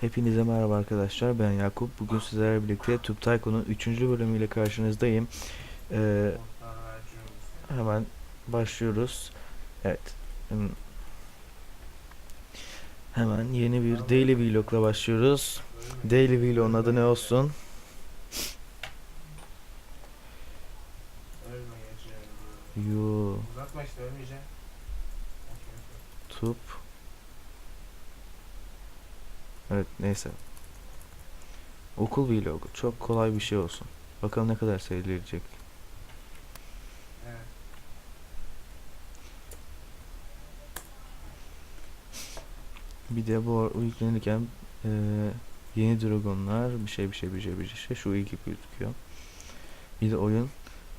Hepinize merhaba arkadaşlar. Ben Yakup. Bugün sizlerle birlikte Tube Tycoon'un 3. bölümüyle karşınızdayım. Ee, hemen başlıyoruz. Evet. Hmm. Hemen yeni bir daily vlogla başlıyoruz. Daily vlog'un adı ne olsun? Ölmeyeceğim. Tube. Evet neyse. Okul vlogu. Çok kolay bir şey olsun. Bakalım ne kadar seyredilecek. Evet. Bir de bu yüklenirken eee, yeni dragonlar bir şey bir şey bir şey bir şey şu ilk gözüküyor. Bir de oyun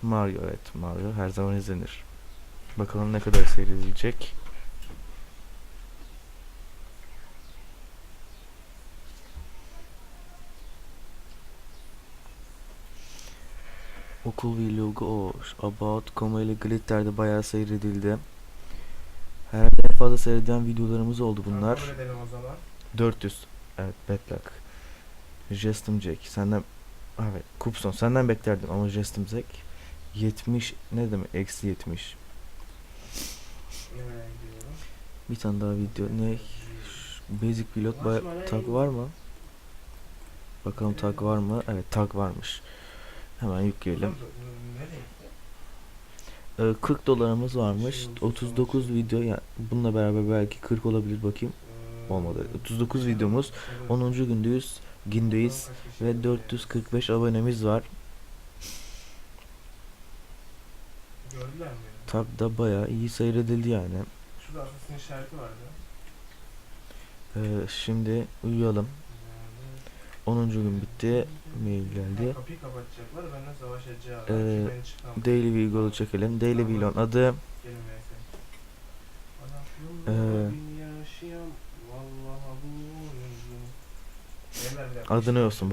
Mario evet Mario her zaman izlenir. Bakalım ne kadar seyredilecek. Okul vlogu o About Koma ile Glitter'de bayağı seyredildi. Herhalde en fazla seyredilen videolarımız oldu bunlar. Edelim o zaman. 400. Evet Bedlock. Jestim Jack. Senden evet Kupson senden beklerdim ama Jestim Jack 70 ne demek eksi 70. Yemeğe gidiyorum. Bir tane daha video ne Basic Pilot baya- tag var mı? Bakalım tag var mı? Evet tag varmış. Hemen yükleyelim. Nereye? Ee, 40 dolarımız varmış. Şey, 39 video yani bununla beraber belki 40 olabilir bakayım. Ee, Olmadı. 39 videomuz. 10. gündeyiz. Gündeyiz ve 445 abonemiz var. Tag da bayağı iyi seyredildi yani. Şurada işareti vardı. Ee, şimdi uyuyalım. 10. gün bitti. Mail geldi. Kapıyı kapatacaklar benden savaşacağım. Ee, Ee. Daily Vlog'u çekelim. Daily Vlog'un adı. Ee, Adı ne olsun,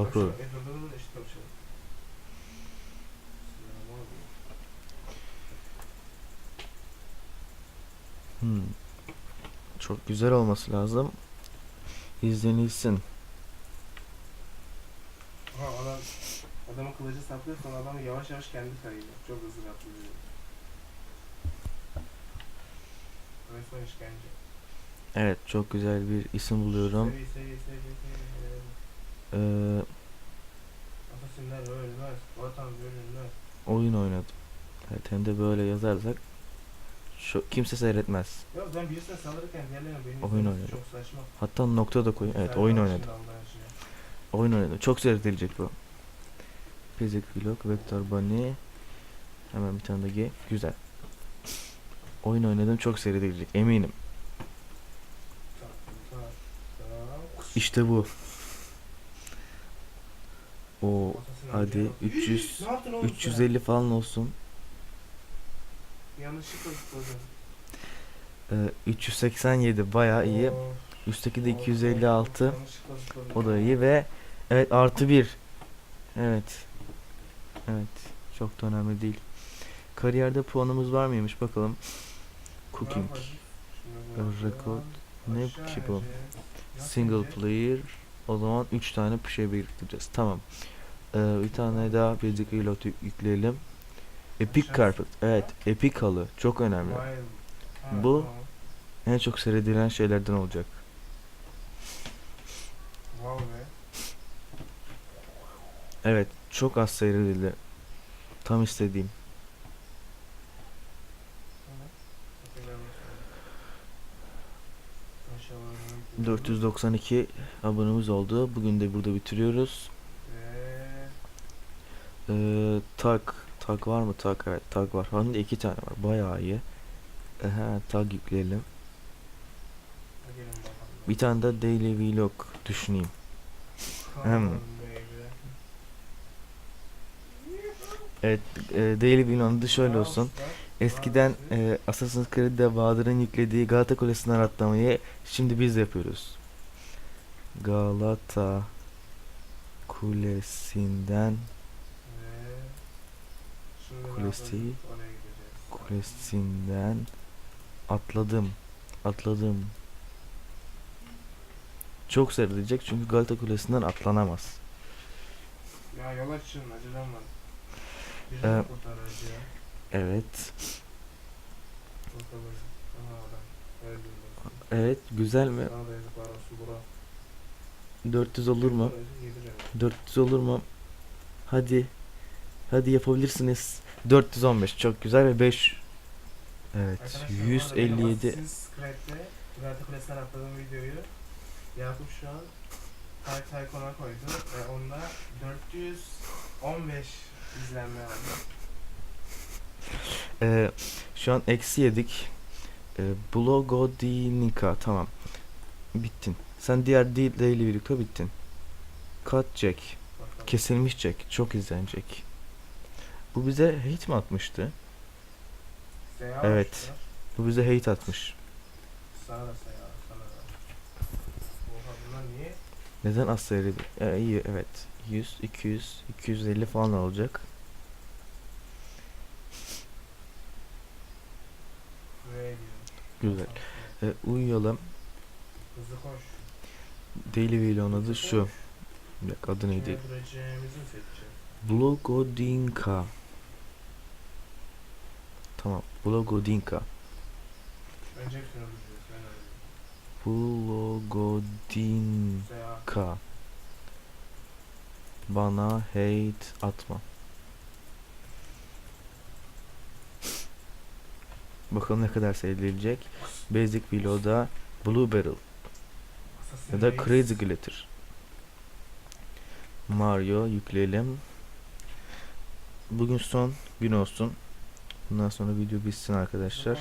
eşit konuşalım. Selamünaleyküm. hmm, çok güzel olması lazım. İzlenilsin. Aha adam adamın kılıcı saplıyor sonra adam yavaş yavaş kendi kayıyor. Çok hızlı atlıyor. Resmen işkence. Evet çok güzel bir isim buluyorum. Sevi sevi sevi sevi. Ee, Asasinler ölmez. Vatan bölünmez. oyun oynadım. Evet hem de böyle yazarsak şu, kimse seyretmez. Ya ben birisine saldırırken diğerlerine benim Oyun oynadım. Çok saçma. Hatta nokta da koyayım. Evet Sen oyun oynadım. şimdi Allah aşkına. Oyun oynadım. Çok seyredilecek bu. Basic Vlog, Vector Bunny. Hemen bir tane de G. Güzel. Oyun oynadım çok seyredilecek eminim. İşte bu. O hadi öldürüyor. 300 Ne yaptın oğlum sen? 350 falan olsun. Yanlışlıkla. Ee, 387 bayağı iyi. Üstteki de oo, 256. yanlışlıkla zıpladın. O da iyi ve evet artı 1. Evet. Evet. Çok da önemli değil. Kariyerde puanımız var mıymış bakalım. Cooking. Record. Ne ki bu? Single player. O zaman 3 tane bir şey biriktireceğiz. Tamam. Ee, bir tane daha Basic Reload yük- yükleyelim. Epic Carpet. Evet. Epic halı. Çok önemli. Bu-. En çok seyredilen şeylerden olacak. Evet. Çok az seyredildi. Tam istediğim. Tamam. Tekrar başlayalım. Aşağılara 492 abonemiz oldu. Bugün de burada bitiriyoruz. Ee, tag. Tag var mı? Tag. Evet. Tag var. Hem de iki tane var. Bayağı iyi. Aha, tag yükleyelim. Bir tane de daily vlog düşüneyim. Come Evet. E, daily vlog'un adı şöyle olsun. Eskiden e, Assassin's Creed'de Bahadır'ın yüklediği Galata Kulesi'nden atlamayı şimdi biz yapıyoruz. Galata Kulesi'nden Kulesi. Kulesi'nden atladım. Atladım. Çok seyredilecek çünkü Galata Kulesi'nden atlanamaz. Ya yol açın acelem Ee, ya. Evet. Evet güzel mi? Sana da yazıklar olsun bura. 400 olur mu? Kurtarıcı yedir yani. 400 olur mu? Hadi. Hadi yapabilirsiniz. 415 çok güzel ve 5 Evet Arkadaşlar, bu arada benim 157 Assassin's Creed'de Galata Kulesi'nden atladığım videoyu Yakup şu an Type Tycoon'a koydu ve onda 415 izlenme aldı. Ee, şu an eksi yedik. Ee, Blogodinika tamam. Bittin. Sen diğer değil ile birlikte bittin. Cut Jack. Bakalım. Kesilmiş Jack. Çok izlenecek. Bu bize hate mi atmıştı? Seyahat Evet. yapmışlar. Bu bize hate atmış. Sana da seyahat, sana da. Oha bunlar niye? Neden az seyredildi? Ee, iyi evet. 100, 200, 250 falan olacak. Güzel. Ee, uyuyalım. Hızlı koş. Daily Vlog'un adı şu. Bir dakika adı neydi? Blogodinka. Tamam. Blogodinka. Önce. Blogodinka. Bana hate atma. Bakalım ne kadar seyredilecek. Basic Vlog'da Blue Barrel ya da. Crazy Glitter. Mario yükleyelim. Bugün son gün olsun. Bundan sonra video bitsin arkadaşlar.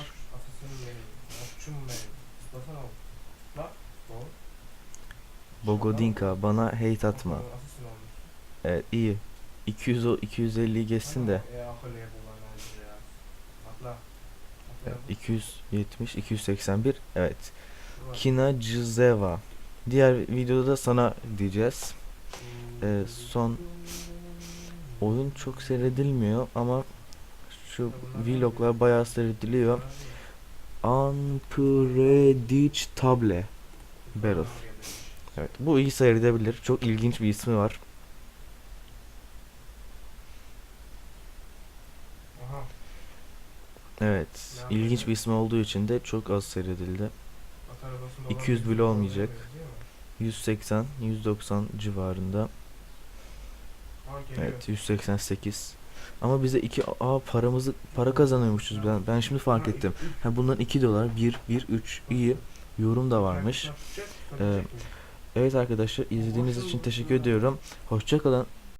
Bogodinka bana hate atma. Evet iyi. 200 o 250'yi geçsin de. Ya akıllı yapılan bence ya. Atla. Atla. Evet, 270 281 evet. Dur. Kina Cizeva. Diğer videoda da sana diyeceğiz. Ee, son oyun çok seyredilmiyor ama şu vloglar bayağı seyrediliyor. Unpredictable Barrel. Evet bu iyi seyredebilir. Çok ilginç bir ismi var. Aha. Evet ilginç bir ismi olduğu için de çok az seyredildi. At arabasında 200 olan bile olmayacak. benziyor mu? 180 190 civarında. Evet 188. Ama bize 2 a paramızı para kazanıyormuşuz ben. Ben şimdi fark ettim. Ha bundan 2 dolar 1 1 3 iyi. Yorum da varmış. Ee? Evet arkadaşlar izlediğiniz için teşekkür ediyorum. Hoşça kalın.